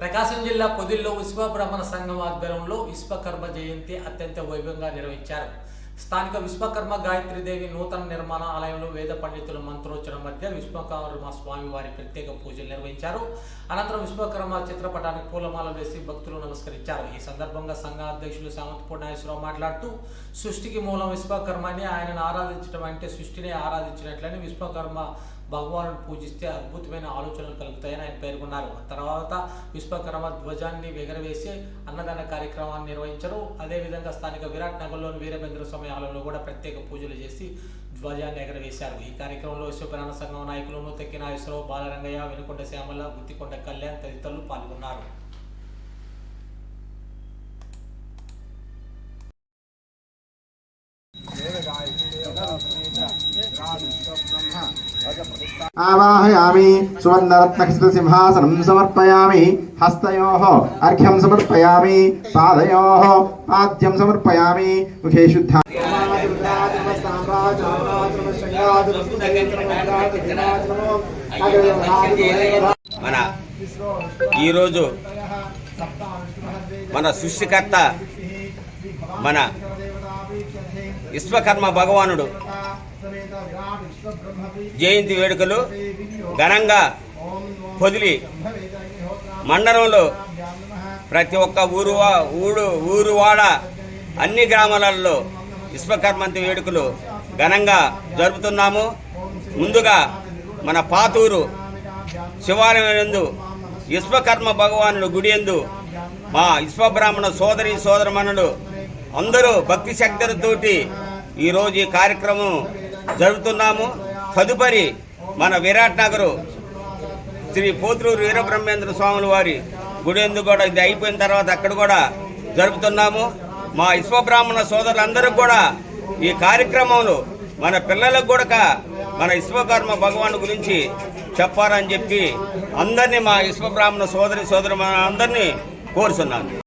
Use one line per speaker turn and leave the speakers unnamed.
ప్రకాశం జిల్లా పొదిల్లో విశ్వబ్రహ్మణ సంఘం ఆధ్వర్యంలో విశ్వకర్మ జయంతి అత్యంత వైభవంగా నిర్వహించారు. స్థానిక విశ్వకర్మ గాయత్రీదేవి నూతన నిర్మాణ ఆలయంలో వేద పండితుల మంత్రోచ్చరణ మధ్య విశ్వకర్మ స్వామి వారి ప్రత్యేక పూజలు నిర్వహించారు. అనంతరం విశ్వకర్మ చిత్రపటానికి పూలమాల వేసి భక్తులు నమస్కరించారు. ఈ సందర్భంగా సంఘ అధ్యక్షులు సామంతపూడి నాగేశ్వరరావు మాట్లాడుతూ సృష్టికి మూలం విశ్వకర్మ అని ఆయనను ఆరాధించడం అంటే సృష్టిని ఆరాధించినట్లని విశ్వకర్మ భగవానుడు పూజిస్తే అద్భుతమైన ఆలోచనలు కలుగుతాయని ఆయన పేర్కొన్నారు తర్వాత విశ్వకర్మ ధ్వజాన్ని ఎగరవేసి అన్నదాన కార్యక్రమాన్ని నిర్వహించారు అదేవిధంగా స్థానిక విరాట్ నగర్లోని వీరభద్ర స్వామి ఆలయంలో కూడా ప్రత్యేక పూజలు చేసి ధ్వజాన్ని ఎగరవేశారు ఈ కార్యక్రమంలో విశ్వపురాణ సంఘం నాయకులు నూతెక్కి నాగేశ్వరరావు బాలరంగయ్య వెనుకొండ శ్యామల గుత్తికొండ కళ్యాణ్ తదితరులు పాల్గొన్నారు
ఆవాహయామి సువర్ణరత్నఖితసింహాసనం సమర్పయామి హస్తయో అర్ఘ్యం సమర్పయామి పాదయో పాద్యం సమర్పయామి ముఖే శుద్ధ
మన ఈరోజు మన సృష్టికర్త మన విశ్వకర్మ భగవానుడు జయంతి వేడుకలు ఘనంగా పొదిలి మండలంలో ప్రతి ఒక్క ఊరు ఊరు ఊరు వాడ అన్ని గ్రామాలలో విశ్వకర్మంతి వేడుకలు ఘనంగా జరుపుతున్నాము. ముందుగా మన పాతూరు శివాలయం యందు విశ్వకర్మ భగవానుడు గుడి యందు మా విశ్వబ్రాహ్మణ సోదరి సోదరమణులు అందరూ భక్తి శక్తులతోటి ఈరోజు ఈ కార్యక్రమం జరుపుతున్నాము తదుపరి మన విరాట్ నగరు. శ్రీ పోతులూరు వీరబ్రహ్మేంద్ర స్వాముల వారి గుడి ఎందుకు కూడా ఇది అయిపోయిన తర్వాత అక్కడ కూడా జరుపుతున్నాము. మా విశ్వబ్రాహ్మణ సోదరులందరూ కూడా ఈ కార్యక్రమంలో మన పిల్లలకు కూడా మన విశ్వకర్మ భగవాన్ గురించి చెప్పారని చెప్పి అందరినీ మా విశ్వబ్రాహ్మణ సోదరి సోదరు అందరినీ కోరుతున్నాను